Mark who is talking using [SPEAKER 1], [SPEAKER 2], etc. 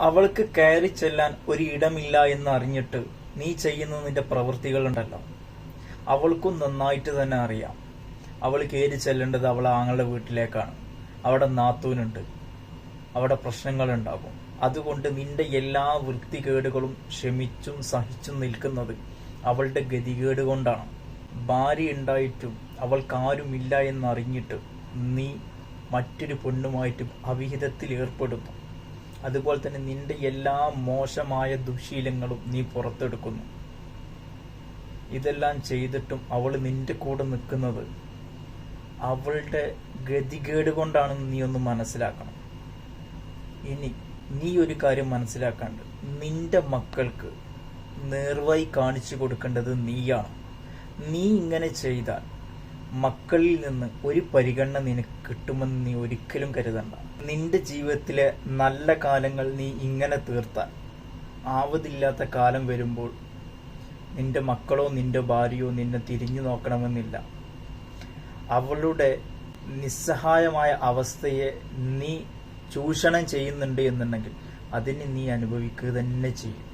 [SPEAKER 1] അവൾക്ക് കയറി ചെല്ലാൻ ഒരു ഇടമില്ല എന്ന് അറിഞ്ഞിട്ട് നീ ചെയ്യുന്ന നിന്റെ പ്രവൃത്തികളുണ്ടല്ലോ അവൾക്കും നന്നായിട്ട് തന്നെ അറിയാം. അവൾ കയറി ചെല്ലേണ്ടത് അവൾ ആങ്ങളുടെ വീട്ടിലേക്കാണ്. അവിടെ നാത്തൂനുണ്ട്. അവിടെ പ്രശ്നങ്ങളുണ്ടാകും. അതുകൊണ്ട് നിന്റെ എല്ലാ വൃത്തികേടുകളും ക്ഷമിച്ചും സഹിച്ചും നിൽക്കുന്നത് അവളുടെ ഗതികേട് കൊണ്ടാണ്. ഭാര്യ ഉണ്ടായിട്ടും അവൾക്കാരുമില്ല എന്നറിഞ്ഞിട്ട് നീ മറ്റൊരു പെണ്ണുമായിട്ട് അവിഹിതത്തിൽ ഏർപ്പെടുന്നു. അതുപോലെ തന്നെ നിന്റെ എല്ലാ മോശമായ ദുശീലങ്ങളും നീ പുറത്തെടുക്കുന്നു. ഇതെല്ലാം ചെയ്തിട്ടും അവൾ നിന്റെ കൂടെ നിൽക്കുന്നത് അവളുടെ ഗതികേട് കൊണ്ടാണെന്ന് നീ ഒന്ന് മനസ്സിലാക്കണം. ഇനി നീ ഒരു കാര്യം മനസ്സിലാക്കാണ്ട്. നിന്റെ മക്കൾക്ക് നേർവായി കാണിച്ചു കൊടുക്കേണ്ടത് നീയാണ്. നീ ഇങ്ങനെ ചെയ്താൽ മക്കളിൽ നിന്ന് ഒരു പരിഗണന നിനക്ക് കിട്ടുമെന്ന് നീ ഒരിക്കലും കരുതണ്ട. നിന്റെ ജീവിതത്തിലെ നല്ല കാലങ്ങൾ നീ ഇങ്ങനെ തീർത്താൽ ആവതില്ലാത്ത കാലം വരുമ്പോൾ നിന്റെ മക്കളോ നിന്റെ ഭാര്യയോ നിന്നെ തിരിഞ്ഞു നോക്കണമെന്നില്ല. അവളുടെ നിസ്സഹായമായ അവസ്ഥയെ നീ ചൂഷണം ചെയ്യുന്നുണ്ട് എന്നുണ്ടെങ്കിൽ അതിന് നീ അനുഭവിക്കുക തന്നെ ചെയ്യും.